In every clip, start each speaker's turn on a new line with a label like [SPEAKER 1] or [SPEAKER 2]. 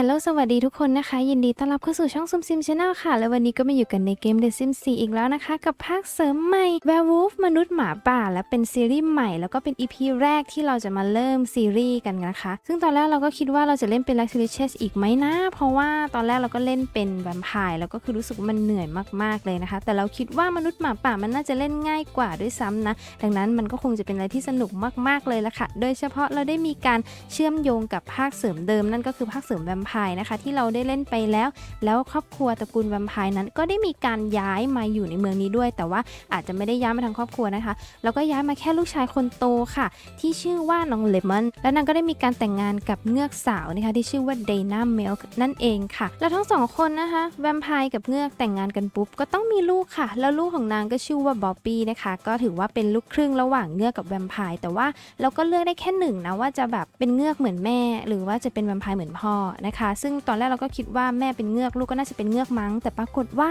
[SPEAKER 1] ฮลโหลสวัสดีทุกคนนะคะ ยินดีต้อนรับเข้าสู่ช่องซุมซิมชาแนลค่ะ และวันนี้ก็มาอยู่กันในเกม The Sims 4 อีกแล้วนะคะ กับภาคเสริมใหม่ Werewolf มนุษย์หมาป่า และเป็นซีรีส์ใหม่ แล้วก็เป็น EP แรกที่เราจะมาเริ่มซีรีส์กันนะคะ ซึ่งตอนแรกเราก็คิดว่าเราจะเล่นเป็น l a c t i l i c h e s อีกไหมนะ เพราะว่าตอนแรกเราก็เล่นเป็นแวมไพร์แล้วก็คือรู้สึกว่ามันเหนื่อยมากๆเลยนะคะ แต่เราคิดว่ามนุษย์หมาป่ามันน่าจะเล่นง่ายกว่าด้วยซ้ำนะ ดังนั้นมันก็คงจะเป็นอะไรที่สนุกมากๆเลยละค่ะ โดยเฉพาะเราได้มีการเชื่อมโยงกับภาคเสริมเดิมนั่นก็คือภาคเสริมแวมพร์นะคะ ที่เราได้เล่นไปแล้ว แล้วครอบครัวตระกูลแวมไพร์นั้น ก็ได้มีการย้ายมาอยู่ในเมืองนี้ด้วย แต่ว่าอาจจะไม่ได้ย้ายมาทั้งครอบครัวนะคะ แล้วก็ย้ายมาแค่ลูกชายคนโตค่ะ ที่ชื่อว่าน้องเลมอน และนางก็ได้มีการแต่งงานกับเงือกสาวนะคะที่ชื่อว่าเดน่าเมลนั่นเองค่ะ แล้วทั้งสองคนนะคะแวมไพร์กับเงือกแต่งงานกันปุ๊บก็ต้องมีลูกค่ะ แล้วลูกของนางก็ชื่อว่าบ๊อบบี้นะคะ ก็ถือว่าเป็นลูกครึ่งระหว่างเงือกกับแวมไพร์แต่ว่าเราก็เลือกได้แค่หนึ่งนะว่าจะแบบเป็นเงือกเหมือนแม่ หรือว่าจะเป็นแวมไพร์เหมือนพ่อนะคะซึ่งตอนแรกเราก็คิดว่าแม่เป็นเงือกลูกก็น่าจะเป็นเงือกมั้ง แต่ปรากฏว่า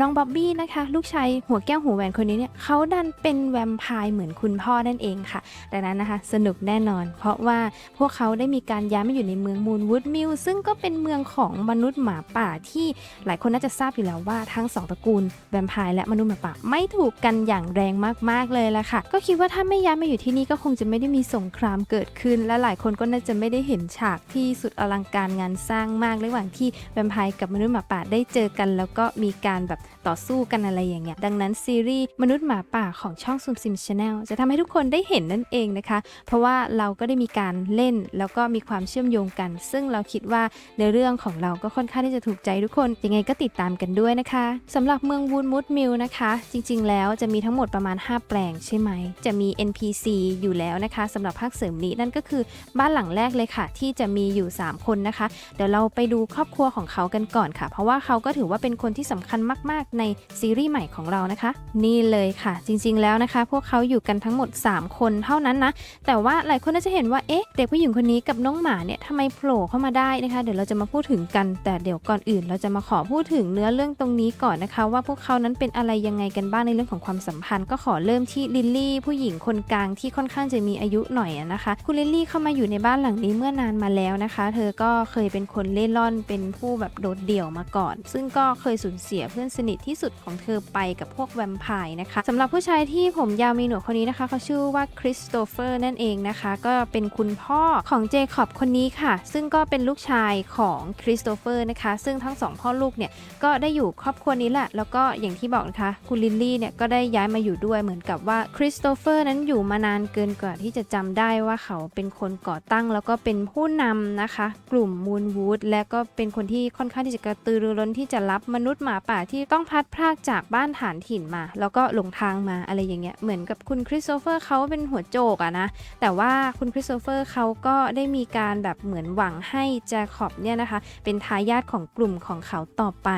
[SPEAKER 1] น้องบ๊อบบี้นะคะ ลูกชายหัวแก้วหัวแหวนคนนี้เนี่ยเขาดันเป็นแวมไพร์เหมือนคุณพ่อนั่นเองค่ะ ดังนั้นนะคะ สนุกแน่นอน เพราะว่าพวกเขาได้มีการย้ายมาอยู่ในเมืองมูนวูดมิลซึ่งก็เป็นเมืองของมนุษย์หมาป่าที่หลายคนน่าจะทราบอยู่แล้วว่าทั้งสองตระกูลแวมไพร์และมนุษย์หมาป่าไม่ถูกกันอย่างแรงมากๆเลยละค่ะ ก็คิดว่าถ้าไม่ย้ายมาอยู่ที่นี่ก็คงจะไม่ได้มีสงครามเกิดขึ้น และหลายคนก็น่าจะไม่ได้เห็นฉากที่สุดอลังการงานสร้างมากระหว่างที่แวมไพร์กับมนุษย์หมาป่าได้เจอกัน แล้วก็มีการแบบต่อสู้กันอะไรอย่างเงี้ยดังนั้นซีรีส์มนุษย์หมาป่าของช่องซุมซิมชาแนลจะทำให้ทุกคนได้เห็นนั่นเองนะคะ เพราะว่าเราก็ได้มีการเล่นแล้วก็มีความเชื่อมโยงกัน ซึ่งเราคิดว่าในเรื่องของเราก็ค่อนข้างที่จะถูกใจทุกคนยังไงก็ติดตามกันด้วยนะคะสำหรับเมืองวูนมูดมิลนะคะ จริง ๆ แล้วจะมีทั้งหมดประมาณ 5 แปลงใช่ไหม จะมี NPC อยู่แล้วนะคะสำหรับภาคเสริมนี้นั่นก็คือบ้านหลังแรกเลยค่ะ ที่จะมีอยู่ 3 คนนะคะเดี๋ยวเราไปดูครอบครัวของเขากันก่อนค่ะ เพราะว่าเขาก็ถือว่าเป็นคนที่สำคัญมาก ๆ ในซีรีส์ใหม่ของเรานะคะ นี่เลยค่ะ จริง ๆ แล้วนะคะ พวกเขาอยู่กันทั้งหมด 3 คนเท่านั้นนะ แต่ว่าหลายคนน่าจะเห็นว่า เอ๊ะ เด็กผู้หญิงคนนี้กับน้องหมาเนี่ยทำไมโผล่เข้ามาได้นะคะ เดี๋ยวเราจะมาพูดถึงกัน แต่เดี๋ยวก่อนอื่น เราจะมาขอพูดถึงเนื้อเรื่องตรงนี้ก่อนนะคะ ว่าพวกเขานั้นเป็นอะไรยังไงกันบ้างในเรื่องของความสัมพันธ์ ก็ขอเริ่มที่ลิลลี่ผู้หญิงคนกลางที่ค่อนข้างจะมีอายุหน่อยนะคะ คุณลิลลี่เข้ามาอยู่ในบ้านหลังนี้เมื่อนานมาแล้วนะคะ เธอก็เคยเป็นคนเล่ร่อนเป็นผู้แบบโดดเดี่ยวมาก่อน ซึ่งก็เคยสูญเสียเพื่อนสนิทที่สุดของเธอไปกับพวกแวมไพร์นะคะสำหรับผู้ชายที่ผมยาวมีหนวดคนนี้นะคะเขาชื่อว่าคริสโตเฟอร์นั่นเองนะคะ ก็เป็นคุณพ่อของเจคอบคนนี้ค่ะ ซึ่งก็เป็นลูกชายของคริสโตเฟอร์นะคะ ซึ่งทั้งสองพ่อลูกเนี่ยก็ได้อยู่ครอบครัวนี้แหละ แล้วก็อย่างที่บอกนะคะคุณลิลลี่เนี่ยก็ได้ย้ายมาอยู่ด้วยเหมือนกับว่าคริสโตเฟอร์นั้นอยู่มานานเกินกว่าที่จะจำได้ว่าเขาเป็นคนก่อตั้งแล้วก็เป็นผู้นำนะคะ กลุ่มมูลนวูดและก็เป็นคนที่ค่อนข้างที่จะกระตือรือร้นที่จะรับมนุษย์หมาป่าที่ต้องพัดพรากจากบ้านฐานถิ่นมา แล้วก็หลงทางมาอะไรอย่างเงี้ยเหมือนกับคุณคริสโตเฟอร์เขาเป็นหัวโจกอะนะแต่ว่าคุณคริสโตเฟอร์เขาก็ได้มีการแบบเหมือนหวังให้แจคอบเนี่ยนะคะเป็นทายาทของกลุ่มของเขาต่อไป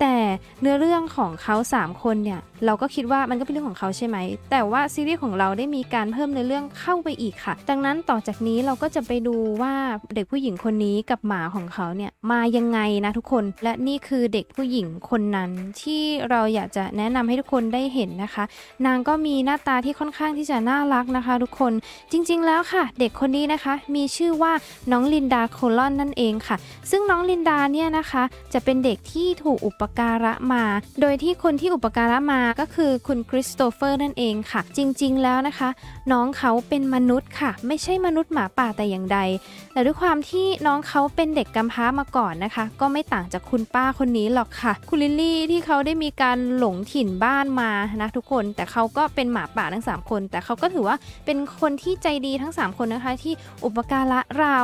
[SPEAKER 1] แต่เนื้อเรื่องของเขา 3 คนเนี่ยเราก็คิดว่ามันก็เป็นเรื่องของเขาใช่ไหม แต่ว่าซีรีส์ของเราได้มีการเพิ่มเนื้อเรื่องเข้าไปอีกค่ะ ดังนั้นต่อจากนี้เราก็จะไปดูว่าเด็กผู้หญิงคนนี้กับหมาของเขาเนี่ยมายังไงนะทุกคน และนี่คือเด็กผู้หญิงคนนั้นที่เราอยากจะแนะนำให้ทุกคนได้เห็นนะคะ นางก็มีหน้าตาที่ค่อนข้างที่จะน่ารักนะคะ ทุกคนจริง ๆ แล้วค่ะ เด็กคนนี้นะคะ มีชื่อว่าน้องลินดาโคลอนนั่นเองค่ะ ซึ่งน้องลินดาเนี่ยนะคะ จะเป็นเด็กที่ถูกอุปการะมา โดยที่คนที่อุปการะมาก็คือคุณคริสโตเฟอร์นั่นเองค่ะ จริง ๆ แล้วนะคะ น้องเขาเป็นมนุษย์ค่ะ ไม่ใช่มนุษย์หมาป่าแต่อย่างใด แต่ด้วยความที่น้องเขาเป็นเด็กกำพร้ามาก่อนนะคะ ก็ไม่ต่างจากคุณป้าคนนี้หรอกค่ะ คุณลิลลี่ที่เขาได้มีการหลงถิ่นบ้านมานะทุกคน แต่เขาก็เป็นหมาป่าทั้ง 3 คน แต่เขาก็ถือว่าเป็นคนที่ใจดีทั้ง 3 คนนะคะ ที่อุปการะเรา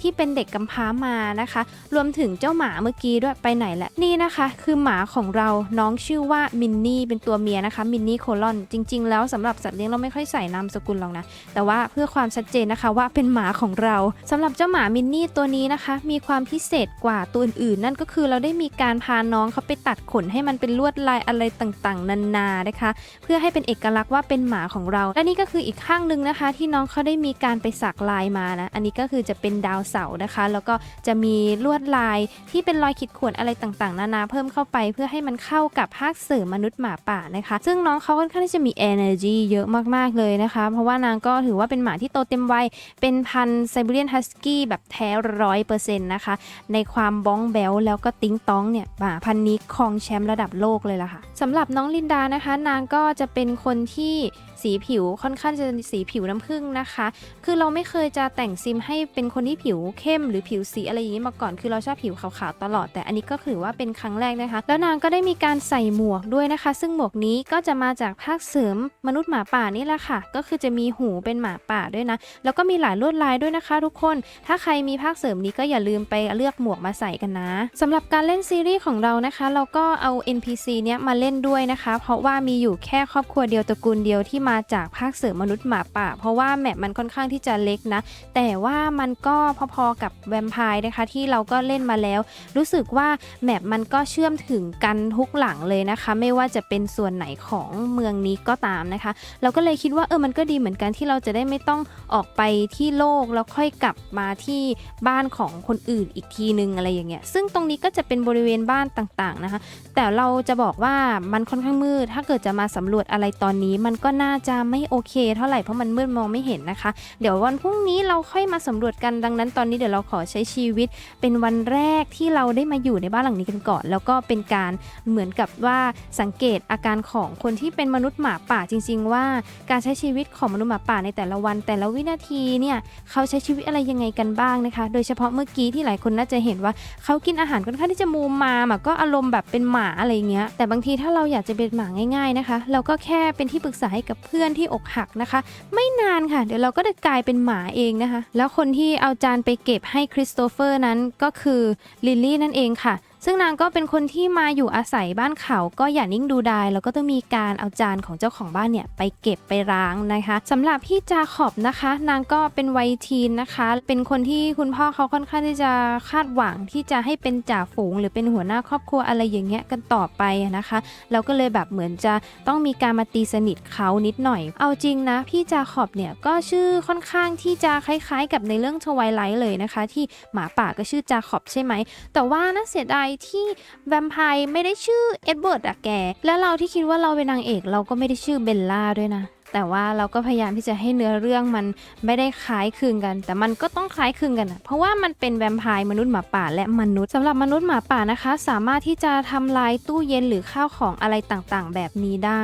[SPEAKER 1] ที่เป็นเด็กกำพร้ามานะคะ รวมถึงเจ้าหมาเมื่อกี้ด้วยไปไหนและนี่นะคะ คือหมาของเราน้องชื่อว่ามินนี่เป็นตัวเมียนะคะมินนี่โคลอนจริง ๆ แล้วสำหรับสัตว์เลี้ยงเราไม่ค่อยใส่นามสกุลหรอกนะแต่ว่าเพื่อความชัดเจนนะคะว่าเป็นหมาของเราสำหรับเจ้าหมามินนี่ตัวนี้นะคะมีีความพิเศษกว่าตัวอื่นๆนั่นก็คือเราได้มีการพาน้องเขาไปตัดขนให้มันเป็นลวดลายอะไรต่างๆ นานานะคะ เพื่อให้เป็นเอกลักษณ์ว่าเป็นหมาของเรา และนี่ก็คืออีกข้างหนึ่งนะคะ ที่น้องเขาได้มีการไปสักลายมานะอันนี้ก็คือจะเป็นดาวเสาร์นะคะ แล้วก็จะมีลวดลายที่เป็นรอยขีดข่วนอะไรต่างๆ นานา เพิ่มเข้าไป เพื่อให้มันเข้ากับภาคเสริมมนุษย์หมาป่านะคะ ซึ่งน้องเขาค่อนข้างที่จะมี energy เยอะมากๆเลยนะคะ เพราะว่านางก็ถือว่าเป็นหมาที่โตเต็มวัยเป็นพันไซบีเรียนฮัสกี้แบบแท้ร้อยเปอร์เซ็นต์นะคะ ในความบ้องแบลแล้วก็ติ้งต้องเนี่ยป่าพันนี้ครองแชมป์ระดับโลกเลยล่ะค่ะสำหรับน้องลินดานะคะ นางก็จะเป็นคนที่ สีผิวค่อนข้างจะสีผิวน้ำผึ้งนะคะ คือเราไม่เคยจะแต่งซิมให้เป็นคนที่ผิวเข้มหรือผิวสีอะไรอย่างนี้มาก่อน คือเราชอบผิวขาวๆตลอด แต่อันนี้ก็ถือว่าเป็นครั้งแรกนะคะ แล้วนางก็ได้มีการใส่หมวกด้วยนะคะ ซึ่งหมวกนี้ก็จะมาจากภาคเสริมมนุษย์หมาป่านี่แหละค่ะ ก็คือจะมีหูเป็นหมาป่าด้วยนะ แล้วก็มีหลายลวดลายด้วยนะคะ ทุกคน ถ้าใครมีภาคเสริมนี้ก็อย่าลืมไปเลือกหมวกมาใส่กันนะสำหรับการเล่นซีรีส์ของเรานะคะ เราก็เอา NPC เนี้ยมาเล่นด้วยนะคะ เพราะว่ามีอยู่แค่ครอบครัวเดียวตระกูลเดียวที่มาจากภาคเสริมมนุษย์หมาป่า เพราะว่าแมปมันค่อนข้างที่จะเล็กนะ แต่ว่ามันก็พอๆกับแวมไพร์นะคะที่เราก็เล่นมาแล้ว รู้สึกว่าแมปมันก็เชื่อมถึงกันทุกหลังเลยนะคะ ไม่ว่าจะเป็นส่วนไหนของเมืองนี้ก็ตามนะคะ เราก็เลยคิดว่าเออมันก็ดีเหมือนกันที่เราจะได้ไม่ต้องออกไปที่โลกแล้วค่อยกลับมาที่บ้านของคนอื่นอีกทีนึงอะไรอย่างเงี้ยซึ่งตรงนี้ก็จะเป็นบริเวณบ้านต่างๆนะคะ แต่เราจะบอกว่ามันค่อนข้างมืด ถ้าเกิดจะมาสำรวจอะไรตอนนี้ มันก็น่าจะไม่โอเค เท่าไหร่เพราะมันมืดมองไม่เห็นนะคะ เดี๋ยววันพรุ่งนี้เราค่อยมาสำรวจกันดังนั้นตอนนี้เดี๋ยวเราขอใช้ชีวิต เป็นวันแรกที่เราได้มาอยู่ในบ้านหลังนี้กันก่อน แล้วก็เป็นการเหมือนกับว่าสังเกตอาการของคนที่เป็นมนุษย์หมาป่าจริง ๆ ว่า การใช้ชีวิตของมนุษย์หมาป่าในแต่ละวัน แต่ละวินาทีเนี่ยเขาใช้ชีวิตอะไรยังไงกันบ้างนะคะ โดยเฉพาะเมื่อกี้ที่หลายคนน่าจะเห็นว่าเขากินอาหารค่อนข้างที่จะมูมามอะก็อารมณ์แบบเป็นหมาอะไรเงี้ย แต่บางทีถ้าเราอยากจะเป็นหมาง่าย ๆนะคะ เราก็แค่เป็นที่ปรึกษาให้กับเพื่อนที่อกหักนะคะ ไม่นานค่ะ เดี๋ยวเราก็จะกลายเป็นหมาเองนะคะ แล้วคนที่เอาจานไปเก็บให้คริสโตเฟอร์นั้นก็คือลิลลี่นั่นเองค่ะ ซึ่งนางก็เป็นคนที่มาอยู่อาศัยบ้านเขาก็อย่านิ่งดูดายแล้วก็ต้องมีการเอาจานของเจ้าของบ้านเนี่ยไปเก็บไปล้างนะคะสำหรับพี่จาขอบนะคะ นางก็เป็นวัยทีนนะคะ เป็นคนที่คุณพ่อเขาค่อนข้างที่จะคาดหวังที่จะให้เป็นจ่าฝูง หรือเป็นหัวหน้าครอบครัวอะไรอย่างเงี้ยกันต่อไปนะคะเราก็เลยแบบเหมือนจะต้องมีการมาตีสนิทเขานิดหน่อย เอาจริงนะพี่จาขอบเนี่ยก็ชื่อค่อนข้างที่จะคล้าย ๆ กับในเรื่องทวายไลท์เลยนะคะ ที่หมาป่าก็ชื่อจาขอบใช่ไหมแต่ว่าน่าเสียดายที่แวมไพร์ไม่ได้ชื่อเอ็ดเวิร์ดอะแก และเราที่คิดว่าเราเป็นนางเอกเราก็ไม่ได้ชื่อเบลล่าด้วยนะ แต่ว่าเราก็พยายามที่จะให้เนื้อเรื่องมันไม่ได้คล้ายคลึงกัน แต่มันก็ต้องคล้ายคลึงกันอะเพราะว่ามันเป็นแวมไพร์มนุษย์หมาป่าและมนุษย์สำหรับมนุษย์หมาป่านะคะ สามารถที่จะทำลายตู้เย็นหรือข้าวของอะไรต่างๆ แบบนี้ได้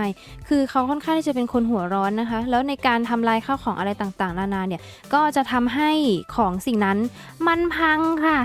[SPEAKER 1] คือเขาค่อนข้างที่จะเป็นคนหัวร้อนนะคะ แล้วในการทำลายข้าวของอะไรต่างๆ นานาเนี่ยก็จะทำให้ของสิ่งนั้นมันพังค่ะ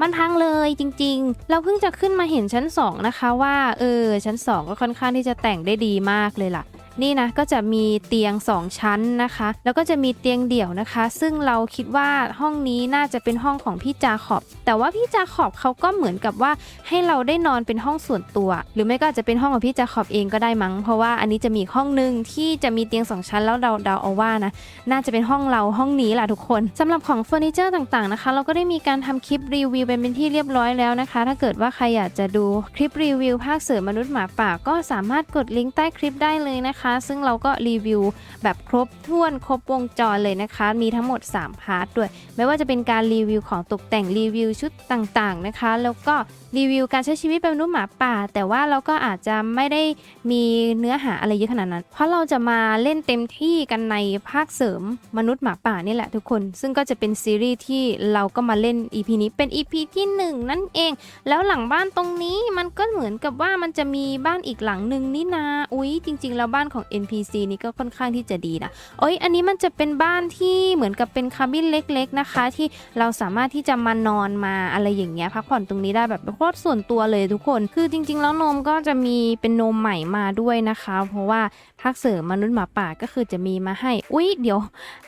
[SPEAKER 1] มันพังเลยจริง ๆ เราเพิ่งจะขึ้นมาเห็นชั้น 2 นะคะว่าเออชั้น 2 ก็ค่อนข้างที่จะแต่งได้ดีมากเลยล่ะ นี่นะก็จะมีเตียง 2 ชั้นนะคะ แล้วก็จะมีเตียงเดี่ยวนะคะ ซึ่งเราคิดว่าห้องนี้น่าจะเป็นห้องของพี่จาขอบ แต่ว่าพี่จาขอบเขาก็เหมือนกับว่าให้เราได้นอนเป็นห้องส่วนตัว หรือไม่ก็อาจจะเป็นห้องของพี่จาขอบเองก็ได้มั้ง เพราะว่าอันนี้จะมีห้องหนึ่งที่จะมีเตียงสองชั้นแล้วเราเดาเอาว่านะน่าจะเป็นห้องเราห้องนี้แหละทุกคนสำหรับของเฟอร์นิเจอร์ต่างๆนะคะ เราก็ได้มีการทำคลิปรีวิวเป็นที่เรียบร้อยแล้วนะคะ ถ้าเกิดว่าใครอยากจะดูคลิปรีวิวภาคเสริมมนุษย์หมาป่าก็สามารถกดลิงก์ใต้คลิปได้เลยนะคะซึ่งเราก็รีวิวแบบครบถ้วนครบวงจรเลยนะคะ มีทั้งหมด 3 พาร์ทด้วย ไม่ว่าจะเป็นการรีวิวของตกแต่งรีวิวชุดต่างๆนะคะ แล้วก็ รีวิวการใช้ชีวิตเป็นมนุษย์หมาป่า แต่ว่าเราก็อาจจะไม่ได้มีเนื้อหาอะไรเยอะขนาดนั้น เพราะเราจะมาเล่นเต็มที่กันในภาคเสริมมนุษย์หมาป่านี่แหละทุกคน ซึ่งก็จะเป็นซีรีส์ที่เราก็มาเล่น EP นี้เป็น EP ที่หนึ่งนั่นเอง แล้วหลังบ้านตรงนี้มันก็เหมือนกับว่ามันจะมีบ้านอีกหลังหนึ่งนี่นาอุ๊ยจริง ๆ แล้วบ้านของ NPC นี่ก็ค่อนข้างที่จะดีนะโอ้ยอันนี้มันจะเป็นบ้านที่เหมือนกับเป็นคาบินเล็ก ๆนะคะ ที่เราสามารถที่จะมานอนมาอะไรอย่างเงี้ยพักผ่อนตรงนี้ได้แบบคตรส่วนตัวเลยทุกคน คือจริง ๆ แล้วนมก็จะมีเป็นนมใหม่มาด้วยนะคะ เพราะว่าภาคเสริมมนุษย์หมาป่าก็คือจะมีมาให้ อุ๊ย เดี๋ยว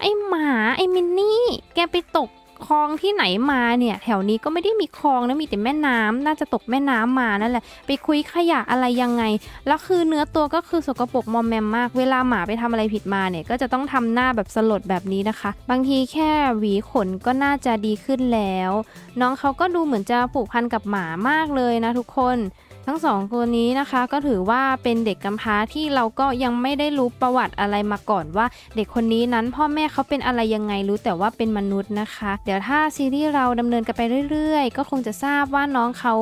[SPEAKER 1] ไอหมาไอมินนี่ แกไปตก คลองที่ไหนมาเนี่ยแถวนี้ก็ไม่ได้มีคลองนะมีแต่แม่น้ำน่าจะตกแม่น้ำมานั่นแหละ ไปคุยขยะอะไรยังไง แล้วคือเนื้อตัวก็คือสกปรกมอมแมมมาก เวลาหมาไปทำอะไรผิดมาเนี่ยก็จะต้องทำหน้าแบบสลดแบบนี้นะคะ บางทีแค่หวีขนก็น่าจะดีขึ้นแล้ว น้องเขาก็ดูเหมือนจะผูกพันกับหมามากเลยนะทุกคนทั้งสองคนนี้นะคะก็ถือว่าเป็นเด็กกำพร้าที่เราก็ยังไม่ได้รู้ประวัติอะไรมาก่อนว่า เด็กคนนี้นั้นพ่อแม่เขาเป็นอะไรยังไงรู้แต่ว่าเป็นมนุษย์นะคะ เดี๋ยวถ้าซีรีส์เราดำเนินกันไปเรื่อยๆ ก็คงจะทราบว่าน้องเขา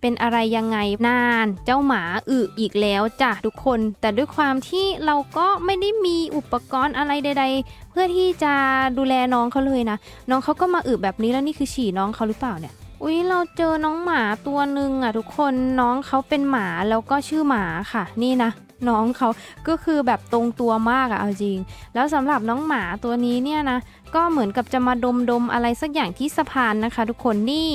[SPEAKER 1] เป็นอะไรยังไงนาน เจ้าหมาอึอีกแล้วจ้ะทุกคน แต่ด้วยความที่เราก็ไม่ได้มีอุปกรณ์อะไรใด ๆ เพื่อที่จะดูแลน้องเขาเลยนะ น้องเขาก็มาอึแบบนี้แล้วนี่คือฉี่น้องเขาหรือเปล่าเนี่ย อุ๊ย เราเจอน้องหมาตัวหนึ่งอะทุกคนน้องเขาเป็นหมาแล้วก็ชื่อหมาค่ะ นี่นะ น้องเขาก็คือแบบตรงตัวมากอะเอาจริง แล้วสำหรับน้องหมาตัวนี้เนี่ยนะก็เหมือนกับจะมาดมดมๆอะไรสักอย่างที่สะพานนะคะ ทุกคนนี่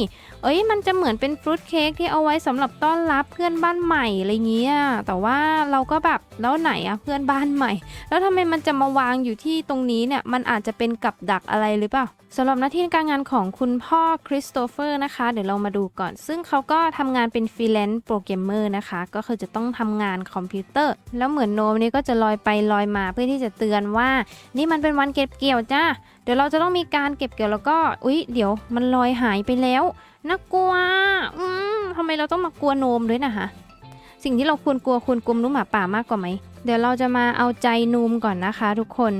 [SPEAKER 1] เอ้ยมันจะเหมือนเป็นฟรุตเค้กที่เอาไว้สำหรับต้อนรับเพื่อนบ้านใหม่อะไรเงี้ยแต่ว่าเราก็แบบแล้วไหนอะเพื่อนบ้านใหม่ แล้วทำไมมันจะมาวางอยู่ที่ตรงนี้เนี่ยมันอาจจะเป็นกับดักอะไรหรือเปล่าสำหรับหน้าที่การงานของคุณพ่อคริสโตเฟอร์นะคะ เดี๋ยวเรามาดูก่อน ซึ่งเขาก็ทำงานเป็นฟรีแลนซ์โปรแกรมเมอร์นะคะ ก็คือจะต้องทำงานคอมพิวเตอร์ร์แล้วเหมือนโนมนี้ก็จะลอยไปลอยมาเพื่อที่จะเตือนว่า นี่มันเป็นวันเก็บเกี่ยวจ้าเดี๋ยวเราจะต้องมีการเก็บเกี่ยวแล้วก็อุ๊ย เดี๋ยวมันลอยหายไปแล้วน่ากลัวอืมทำไมเราต้องมากลัวโนมด้วยนะคะสิ่งที่เราควรกลัวควรกลัวนุ่มหมาป่ามากกว่าไหม เดี๋ยวเราจะมาเอาใจนูมก่อนนะคะ ทุกคน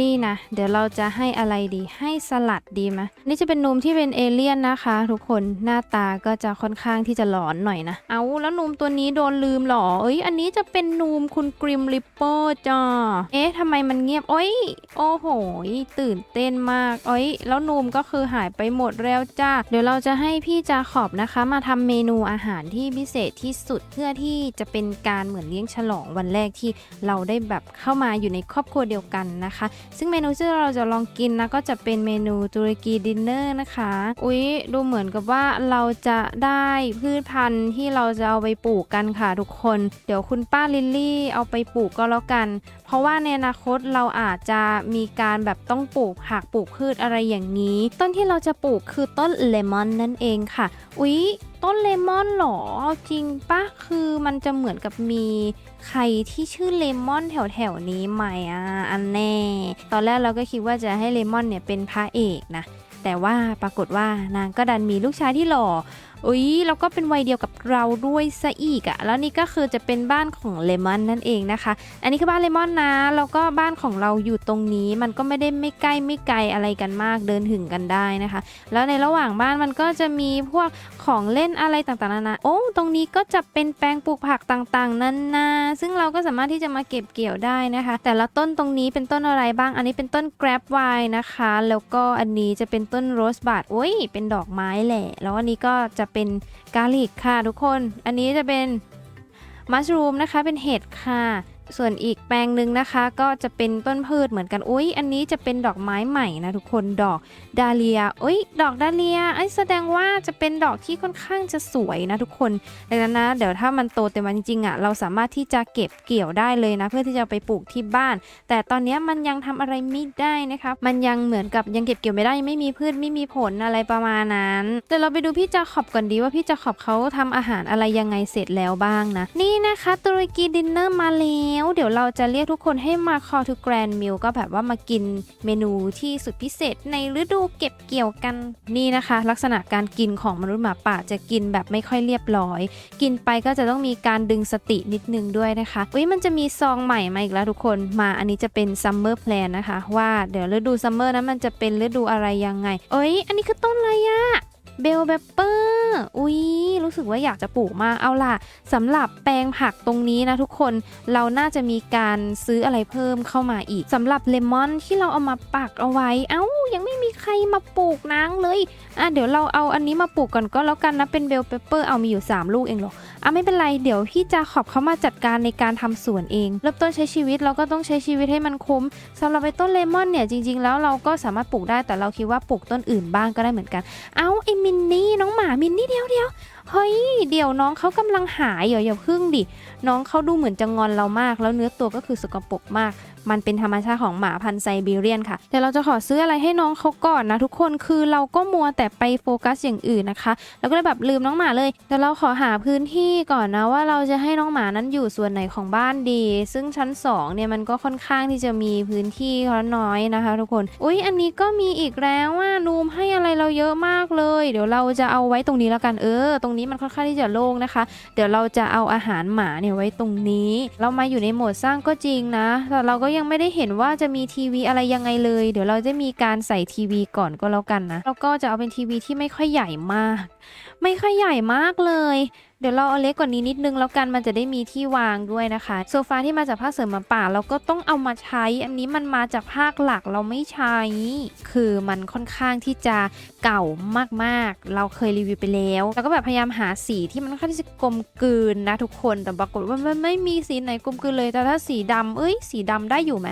[SPEAKER 1] นี่นะ เดี๋ยวเราจะให้อะไรดีให้สลัดดีไหมนี่จะเป็นนูมที่เป็นเอเลี่ยนนะคะ ทุกคนหน้าตาก็จะค่อนข้างที่จะหลอนหน่อยนะ เอาแล้วนูมตัวนี้โดนลืมหรอเอ้ยอันนี้จะเป็นนูมคุณกริมริปเปอร์จ้าเอ๊ะทำไมมันเงียบโอ้ยโอ้โหตื่นเต้นมากเอ้ยแล้วนูมก็คือหายไปหมดแล้วจ้าเดี๋ยวเราจะให้พี่จาขอบนะคะ มาทำเมนูอาหารที่พิเศษที่สุดเพื่อที่จะเป็นการเหมือนเลี้ยงฉลองวันแรกที่เราได้แบบเข้ามาอยู่ในครอบครัวเดียวกันนะคะ ซึ่งเมนูที่เราจะลองกินนะก็จะเป็นเมนูตุรกีดินเนอร์นะคะ อุ๊ย ดูเหมือนกับว่าเราจะได้พืชพันธุ์ที่เราจะเอาไปปลูกกันค่ะทุกคน เดี๋ยวคุณป้าลิลลี่เอาไปปลูกก็แล้วกัน เพราะว่าในอนาคตเราอาจจะมีการแบบต้องปลูกผักปลูกพืชอะไรอย่างนี้ ต้นที่เราจะปลูกคือต้นเลมอนนั่นเองค่ะ อุ๊ย ต้นเลมอนเหรอเอาจริงปะคือมันจะเหมือนกับมีใครที่ชื่อเลมอนแถวแถวนี้ไหมอะอันแน่ ตอนแรกเราก็คิดว่าจะให้เลมอนเนี่ยเป็นพระเอกนะแต่ว่าปรากฏว่านางก็ดันมีลูกชายที่หล่อ อุ๊ยแล้วก็เป็นวัยเดียวกับเราด้วยซะอีกอะแล้วนี่ก็คือจะเป็นบ้านของเลมอนนั่นเองนะคะ อันนี้คือบ้านเลมอนนะแล้วก็บ้านของเราอยู่ตรงนี้มันก็ไม่ได้ไม่ใกล้ไม่ไกลอะไรกันมากเดินถึงกันได้นะคะ แล้วในระหว่างบ้านมันก็จะมีพวกของเล่นอะไรต่างๆนานาโอ้ตรงนี้ก็จะเป็นแปลงปลูกผักต่างๆนานาซึ่งเราก็สามารถที่จะมาเก็บเกี่ยวได้นะคะ แต่ละต้นตรงนี้เป็นต้นอะไรบ้าง อันนี้เป็นต้น grab vine นะคะ แล้วก็อันนี้จะเป็นต้น rose bud โอ้ยเป็นดอกไม้แหละ แล้วอันนี้ก็จะเป็นกาลิกค่ะทุกคน อันนี้จะเป็นมัชรูมนะคะเป็นเห็ดค่ะ ส่วนอีกแปลงหนึ่งนะคะ ก็จะเป็นต้นพืชเหมือนกันอุ้ยอันนี้จะเป็นดอกไม้ใหม่นะทุกคนดอกดาเลียอุ้ยดอกดาเลียไอ้แสดงว่าจะเป็นดอกที่ค่อนข้างจะสวยนะทุกคนดังนั้นนะเดี๋ยวถ้ามันโตเต็มวันจริงๆอะเราสามารถที่จะเก็บเกี่ยวได้เลยนะ เพื่อที่จะไปปลูกที่บ้าน แต่ตอนนี้มันยังทำอะไรไม่ได้นะคะมันยังเหมือนกับยังเก็บเกี่ยวไม่ได้ไม่มีพืชไม่มีผลอะไรประมาณนั้นเดี๋ยวเราไปดูพี่จาขอบก่อนดีว่าพี่จาขอบเขาทำอาหารอะไรยังไงเสร็จแล้วบ้างนะ นี่นะคะตุรกีดินเนอร์มาแล้วเดี๋ยวเราจะเรียกทุกคนให้มา call to grand meal ก็แบบว่ามากินเมนูที่สุดพิเศษในฤดูเก็บเกี่ยวกันนี่นะคะ ลักษณะการกินของมนุษย์หมาป่าจะกินแบบไม่ค่อยเรียบร้อย กินไปก็จะต้องมีการดึงสตินิดนึงด้วยนะคะอุ้ยมันจะมีซองใหม่มาอีกแล้วทุกคนมาอันนี้จะเป็น summer plan นะคะ ว่าเดี๋ยวฤดู summer นั้นมันจะเป็นฤดูอะไรยังไง เอ้ย อันนี้คือต้นอะไรอะ เบลเบเปอร์อุ้ยรู้สึกว่าอยากจะปลูกมากเอาล่ะสำหรับแปลงผักตรงนี้นะทุกคนเราน่าจะมีการซื้ออะไรเพิ่มเข้ามาอีกสำหรับเลมอนที่เราเอามาปักเอาไว้เอ้า ยังไม่มีใครมาปลูกนางเลย อะเดี๋ยวเราเอาอันนี้มาปลูกก่อนก็แล้วกันนะ เป็นเบลเปเปอร์เอามีอยู่ 3 ลูกเองหรอ อะไม่เป็นไร เดี๋ยวพี่จะขอบเขามาจัดการในการทำสวนเอง เริ่มต้นใช้ชีวิตเราก็ต้องใช้ชีวิตให้มันคุ้มสำหรับไอ้ต้นเลมอนเนี่ยจริง ๆ แล้วเราก็สามารถปลูกได้ แต่เราคิดว่าปลูกต้นอื่นบ้างก็ได้เหมือนกัน เอาไอ้มินนี่น้องหมามินนี่เดียวเดียวเฮ้ยเดี๋ยวน้องเขากำลังหายอย่าอย่าพึ่งดิ น้องเขาดูเหมือนจะงอนเรามาก แล้วเนื้อตัวก็คือสกปรกมาก มันเป็นธรรมชาติของหมาพันธุ์ไซบีเรียนค่ะเดี๋ยวเราจะขอซื้ออะไรให้น้องเขาก่อนนะทุกคนคือเราก็มัวแต่ไปโฟกัสอย่างอื่นนะคะแล้วก็เลยแบบลืมน้องหมาเลยเดี๋ยวเราขอหาพื้นที่ก่อนนะว่าเราจะให้น้องหมานั้นอยู่ส่วนไหนของบ้านดี ซึ่งชั้น2เนี่ยมันก็ค่อนข้างที่จะมีพื้นที่น้อยนะคะ ทุกคนอุ๊ยอันนี้ก็มีอีกแล้วว่านูมให้อะไรเราเยอะมากเลย เดี๋ยวเราจะเอาไว้ตรงนี้แล้วกันเออ ตรงนี้มันค่อนข้างที่จะโล่งนะคะ เดี๋ยวเราจะเอาอาหารหมาเนี่ยไว้ตรงนี้ เรามาอยู่ในโหมดสร้างก็จริงนะแต่เราก็ยังไม่ได้เห็นว่าจะมีทีวีอะไรยังไงเลย เดี๋ยวเราจะมีการใส่ทีวีก่อนก็แล้วกันนะ แล้วก็จะเอาเป็นทีวีที่ไม่ค่อยใหญ่มาก ไม่ค่อยใหญ่มากเลย เดี๋ยวเราเอาเล็กกว่านี้นิดนึงแล้วกันมันจะได้มีที่วางด้วยนะคะ โซฟาที่มาจากภาเสริมหมาป่าเราก็ต้องเอามาใช้ อันนี้มันมาจากภาคหลักเราไม่ใช้ คือมันค่อนข้างที่จะเก่ามากๆ เราเคยรีวิวไปแล้วแล้วก็แบบพยายามหาสีที่มันค่อนข้างที่จะกลมกลืนนะทุกคนแต่ปรากฏว่ามันไม่มีสีไหนกลมกลืนเลยแต่ถ้าสีดำเอ้ย สีดำได้อยู่ไหม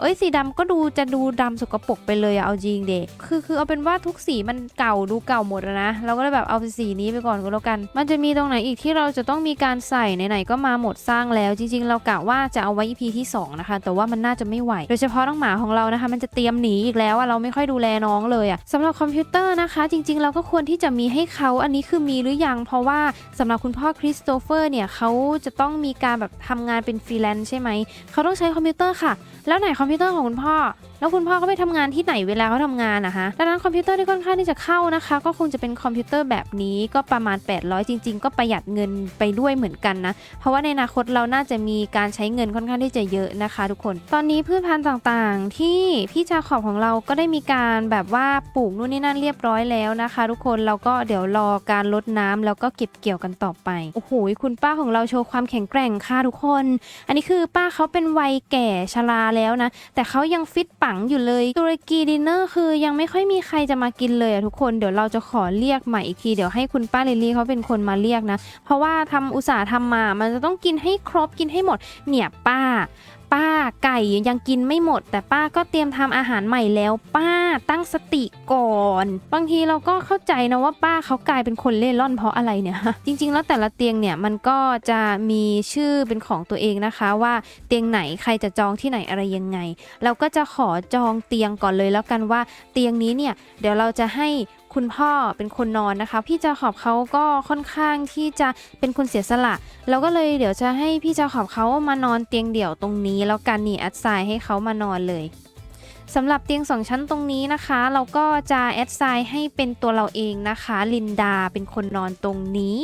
[SPEAKER 1] เอ้ยสีดำก็ดูจะดูดำสกปรกไปเลยอะเอาจริงเด็กคือคือเอาเป็นว่าทุกสีมันเก่าดูเก่าหมดแล้วนะ เราก็เลยแบบเอาสีนี้ไปก่อนก็แล้วกัน มันจะมีตรงไหนอีกที่เราจะต้องมีการใส่ไหนๆก็มาหมดสร้างแล้ว จริง ๆ เรากะว่าจะเอาไว้ EP ที่สองนะคะแต่ว่ามันน่าจะไม่ไหว โดยเฉพาะน้องหมาของเรานะคะ มันจะเตรียมหนีอีกแล้วอะเราไม่ค่อยดูแลน้องเลยอะสำหรับคอมพิวเตอร์นะคะ จริง ๆ เราก็ควรที่จะมีให้เขาอันนี้คือมีหรือยัง เพราะว่าสำหรับคุณพ่อคริสโตเฟอร์เนี่ยเขาจะต้องมีการแบบทำงานเป็นฟรีแลนซ์ใช่ไหมเขาต้องใช้คอมพิวเตอร์ค่ะ แล้วไหนคอมพิวเตอร์ของคุณพ่อ แล้วคุณพ่อก็ไปทำงานที่ไหนเวลาเขาทำงานนะคะดังนั้นคอมพิวเตอร์ที่ค่อนข้างที่จะเข้านะคะ ก็คงจะเป็นคอมพิวเตอร์แบบนี้ก็ประมาณ 800 จริง ๆ ก็ประหยัดเงินไปด้วยเหมือนกันนะ เพราะว่าในอนาคตเราน่าจะมีการใช้เงินค่อนข้างที่จะเยอะนะคะ ทุกคน ตอนนี้พืชพันธุ์ต่างๆ ที่พี่จาขอบของเราก็ได้มีการแบบว่าปลูกนู่นนี่นั่นเรียบร้อยแล้วนะคะ ทุกคนเราก็เดี๋ยวรอการลดน้ำแล้วก็เก็บเกี่ยวกันต่อไปโอ้โหคุณป้าของเราโชว์ความแข็งแกร่งค่ะทุกคน อันนี้คือป้าเขาเป็นวัยแก่ชราแล้วนะแต่เขายังฟิตปังอยู่เลยตุรกีดินเนอร์คือยังไม่ค่อยมีใครจะมากินเลยอะทุกคนเดี๋ยวเราจะขอเรียกใหม่อีกทีเดี๋ยวให้คุณป้าลิลลี่เขาเป็นคนมาเรียกนะ เพราะว่าทำอุตสาห์ทำมา มันจะต้องกินให้ครบกินให้หมดเนี่ยป้า ป้าไก่ยังกินไม่หมด แต่ป้าก็เตรียมทำอาหารใหม่แล้ว ป้าตั้งสติก่อน บางทีเราก็เข้าใจนะว่าป้าเขากลายเป็นคนเล่ร่อนเพราะอะไรเนี่ยจริง ๆ แล้วแต่ละเตียงเนี่ยมันก็จะมีชื่อเป็นของตัวเองนะคะว่าเตียงไหนใครจะจองที่ไหนอะไรยังไง เราก็จะขอจองเตียงก่อนเลยแล้วกันว่า เตียงนี้เนี่ยเดี๋ยวเราจะให้ คุณพ่อเป็นคนนอนนะคะ พี่จาขอบเขาก็ค่อนข้างที่จะเป็นคนเสียสละเราก็เลยเดี๋ยวจะให้พี่จาขอบเขามานอนเตียงเดี่ยวตรงนี้ แล้วกันนี่แอดไซน์ให้เขามานอนเลยสำหรับเตียงสองชั้นตรงนี้นะคะ เราก็จะแอดไซน์ให้เป็นตัวเราเองนะคะ ลินดาเป็นคนนอนตรงนี้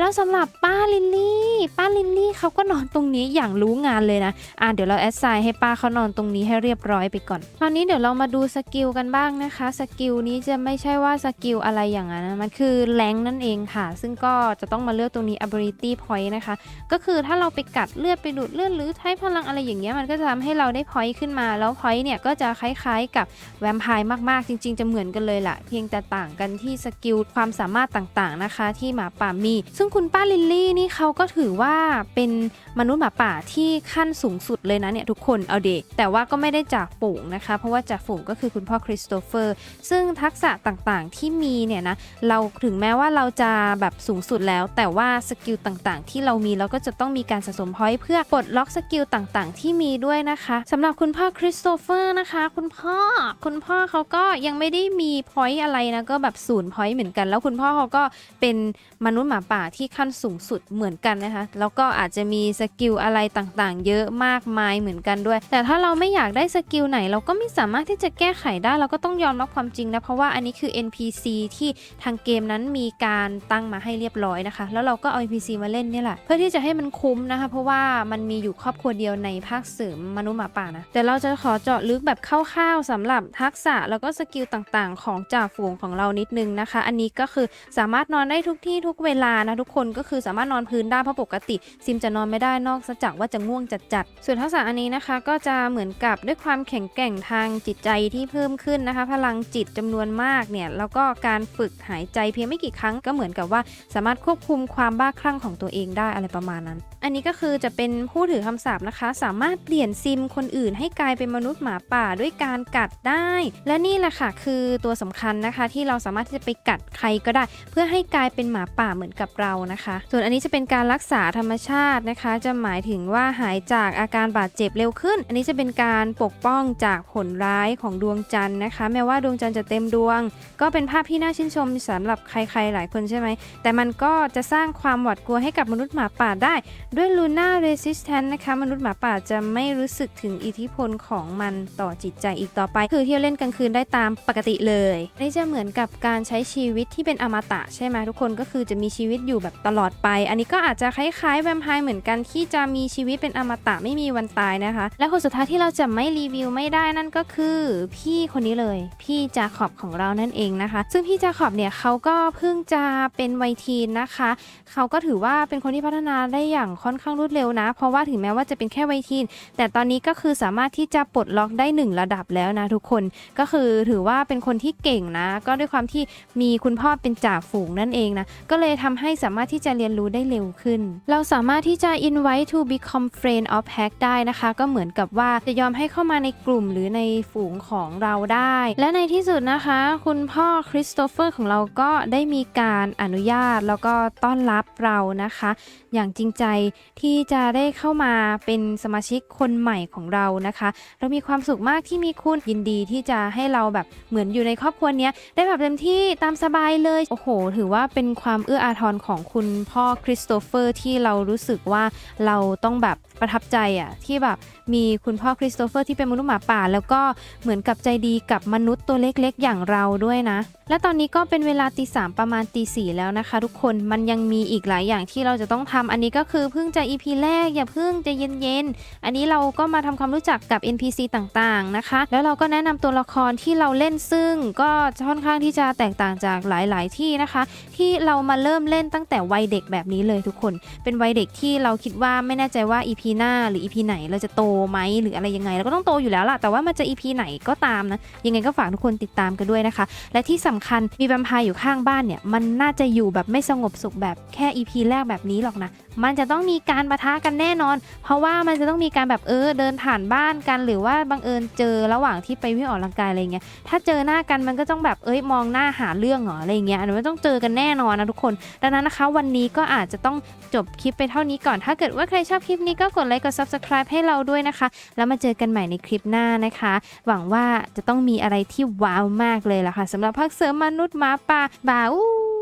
[SPEAKER 1] แล้วสำหรับป้าลินลี่ ป้าลินลี่เขาก็นอนตรงนี้อย่างรู้งานเลยนะ อะเดี๋ยวเราแอดไซน์ให้ป้าเขานอนตรงนี้ให้เรียบร้อยไปก่อน คราวนี้เดี๋ยวเรามาดูสกิลกันบ้างนะคะ สกิลนี้จะไม่ใช่ว่าสกิลอะไรอย่างนั้นนะมันคือแรงนั่นเองค่ะ ซึ่งก็จะต้องมาเลือกตรงนี้ ability point นะคะ ก็คือถ้าเราไปกัดเลือดไปดูดเลือดหรือใช้พลังอะไรอย่างเงี้ย มันก็จะทำให้เราได้ point ขึ้นมา แล้ว point เนี่ยก็จะคล้ายๆกับแวมไพร์มากๆ จริง ๆ จะเหมือนกันเลยล่ะ เพียงแต่ต่างกันที่สกิลความสามารถต่างๆนะคะ ที่หมาป่ามี ซึ่งคุณป้าลิลลี่นี่เขาก็ถือว่าเป็นมนุษย์หมาป่าที่ขั้นสูงสุดเลยนะเนี่ยทุกคนเอาเดะแต่ว่าก็ไม่ได้จากฝูงนะคะ เพราะว่าจากฝูงก็คือคุณพ่อคริสโตเฟอร์ ซึ่งทักษะต่างๆที่มีเนี่ยนะเราถึงแม้ว่าเราจะแบบสูงสุดแล้ว แต่ว่าสกิลต่างๆ ที่เรามีเราก็จะต้องมีการสะสมพอยต์เพื่อปลดล็อกสกิลต่างๆ ที่มีด้วยนะคะสำหรับคุณพ่อคริสโตเฟอร์นะคะคุณพ่อคุณพ่อเขาก็ยังไม่ได้มีพอยต์อะไรนะก็แบบศูนย์พอยต์เหมือนกัน แล้วคุณพ่อเขาก็เป็นมนุษย์หมาป่าที่ขั้นสูงสุดเหมือนกันนะคะ แล้วก็อาจจะมีสกิลอะไรต่างๆ เยอะมากมายเหมือนกันด้วย แต่ถ้าเราไม่อยากได้สกิลไหน เราก็ไม่สามารถที่จะแก้ไขได้ เราก็ต้องยอมรับความจริงนะเพราะว่าอันนี้คือ NPC ที่ทางเกมนั้นมีการตั้งมาให้เรียบร้อยนะคะ แล้วเราก็เอา NPC มาเล่นนี่แหละเพื่อที่จะให้มันคุ้มนะคะ เพราะว่ามันมีอยู่ครอบครัวเดียวในภาคเสริมมนุษย์หมาป่านะแต่เราจะขอเจาะลึกแบบคร่าวๆสำหรับทักษะแล้วก็สกิลต่างๆ ของจ่าฝูงของเรานิดนึงนะคะ อันนี้ก็คือสามารถนอนได้ทุกที่ทุกเวลานะทุกคนก็คือสามารถนอนพื้นได้เพราะปกติ ซิมจะนอนไม่ได้นอกจากว่าจะง่วงจัดๆส่วนทักษะอันนี้นะคะ ก็จะเหมือนกับด้วยความแข็งแกร่งทางจิตใจที่เพิ่มขึ้นนะคะ พลังจิตจำนวนมากเนี่ยแล้วก็การฝึกหายใจเพียงไม่กี่ครั้งก็เหมือนกับว่า สามารถควบคุมความบ้าคลั่งของตัวเองได้อะไรประมาณนั้น อันนี้ก็คือจะเป็นผู้ถือคำสาปนะคะ สามารถเปลี่ยนซิมคนอื่น ให้กลายเป็นมนุษย์หมาป่าด้วยการกัดได้ และนี่แหละค่ะคือตัวสำคัญนะคะ ที่เราสามารถที่จะไปกัดใครก็ได้ เพื่อให้กลายเป็นหมาป่าเหมือนกับเราเรานะคะ ส่วนอันนี้จะเป็นการรักษาธรรมชาตินะคะ จะหมายถึงว่าหายจากอาการบาดเจ็บเร็วขึ้น อันนี้จะเป็นการปกป้องจากผลร้ายของดวงจันทร์นะคะ แม้ว่าดวงจันทร์จะเต็มดวง ก็เป็นภาพที่น่าชื่นชมสำหรับใครๆหลายคนใช่ไหม แต่มันก็จะสร้างความหวาดกลัวให้กับมนุษย์หมาป่าได้ ด้วย Luna Resistant นะคะ มนุษย์หมาป่าจะไม่รู้สึกถึงอิทธิพลของมันต่อจิตใจอีกต่อไป คือเที่ยวเล่นกลางคืนได้ตามปกติเลยนี่จะเหมือนกับการใช้ชีวิตที่เป็นอมตะใช่ไหมทุกคนก็คือจะมีชีวิตอยู่แบบตลอดไป อันนี้ก็อาจจะคล้ายๆแวมไพร์เหมือนกันที่จะมีชีวิตเป็นอมตะไม่มีวันตายนะคะ และคนสุดท้ายที่เราจะไม่รีวิวไม่ได้นั่นก็คือพี่คนนี้เลย พี่จาขอบของเรานั่นเองนะคะ ซึ่งพี่จาขอบเนี่ยเขาก็เพิ่งจะเป็นวัยทีนนะคะ เขาก็ถือว่าเป็นคนที่พัฒนาได้อย่างค่อนข้างรวดเร็วนะ เพราะว่าถึงแม้ว่าจะเป็นแค่วัยทีน แต่ตอนนี้ก็คือสามารถที่จะปลดล็อกได้หนึ่งระดับแล้วนะทุกคน ก็คือถือว่าเป็นคนที่เก่งนะ ก็ด้วยความที่มีคุณพ่อเป็นจ่าฝูงนั่นเองนะ ก็เลยทำให้สาามารถที่จะเรียนรู้ได้เร็วขึ้น เราสามารถที่จะ invite to become friend of hack ได้นะคะ ก็เหมือนกับว่าจะยอมให้เข้ามาในกลุ่มหรือในฝูงของเราได้ และในที่สุดนะคะ คุณพ่อคริสโตเฟอร์ของเราก็ได้มีการอนุญาตแล้วก็ต้อนรับเรานะคะ อย่างจริงใจที่จะได้เข้ามาเป็นสมาชิกคนใหม่ของเรานะคะ เรามีความสุขมากที่มีคุณยินดีที่จะให้เราแบบเหมือนอยู่ในครอบครัวเนี้ยได้แบบเต็มที่ตามสบายเลยโอ้โห ถือว่าเป็นความเอื้ออาทรของคุณพ่อคริสโตเฟอร์ที่เรารู้สึกว่าเราต้องแบบ ประทับใจอะที่แบบมีคุณพ่อคริสโตเฟอร์ที่เป็นมนุษย์หมาป่า แล้วก็เหมือนกับใจดีกับมนุษย์ตัวเล็กๆ อย่างเราด้วยนะ และตอนนี้ก็เป็นเวลาตีสามประมาณตีสี่แล้วนะคะ ทุกคนมันยังมีอีกหลายอย่างที่เราจะต้องทำอันนี้ก็คือเพิ่งจะ EP แรกอย่าเพิ่งจะเย็นๆอันนี้เราก็มาทำความรู้จักกับ NPC ต่างๆนะคะ แล้วเราก็แนะนำตัวละครที่เราเล่นซึ่งก็ค่อนข้างที่จะแตกต่างจากหลาย ๆ ที่นะคะ ที่เรามาเริ่มเล่นตั้งแต่วัยเด็กแบบนี้เลยทุกคน เป็นวัยเด็กที่เราคิดว่าไม่แน่ใจว่า EP หน้าหรือ EP ไหนเราจะโตไหมหรืออะไรยังไงเราก็ต้องโตอยู่แล้วล่ะ แต่ว่ามันจะ EP ไหนก็ตามนะ ยังไงก็ฝากทุกคนติดตามกันด้วยนะคะ และที่สำคัญมีแวมไพร์อยู่ข้างบ้านเนี่ย มันน่าจะอยู่แบบไม่สงบสุขแบบแค่ EP แรกแบบนี้หรอกนะ มันจะต้องมีการประทะกันแน่นอน เพราะว่ามันจะต้องมีการแบบเออเดินผ่านบ้านกันหรือว่าบังเอิญเจอระหว่างที่ไปวิ่งออกกำลังกายอะไรเงี้ย ถ้าเจอหน้ากันมันก็ต้องแบบเอ้ยมองหน้าหาเรื่องเหรออะไรเงี้ยอันนี้มันต้องเจอกันแน่นอนนะทุกคน ดังนั้นนะคะ วันนี้ก็อาจจะต้อง จบคลิปไปเท่านี้ก่อน ถ้าเกิดว่าใครชอบคลิปนี้ก็กดไลค์กด subscribe ให้เราด้วยนะคะ แล้วมาเจอกันใหม่ในคลิปหน้านะคะ หวังว่าจะต้องมีอะไรที่ว้าวมากเลยล่ะค่ะสำหรับภาคเสริมมนุษย์หมาป่าบาอู้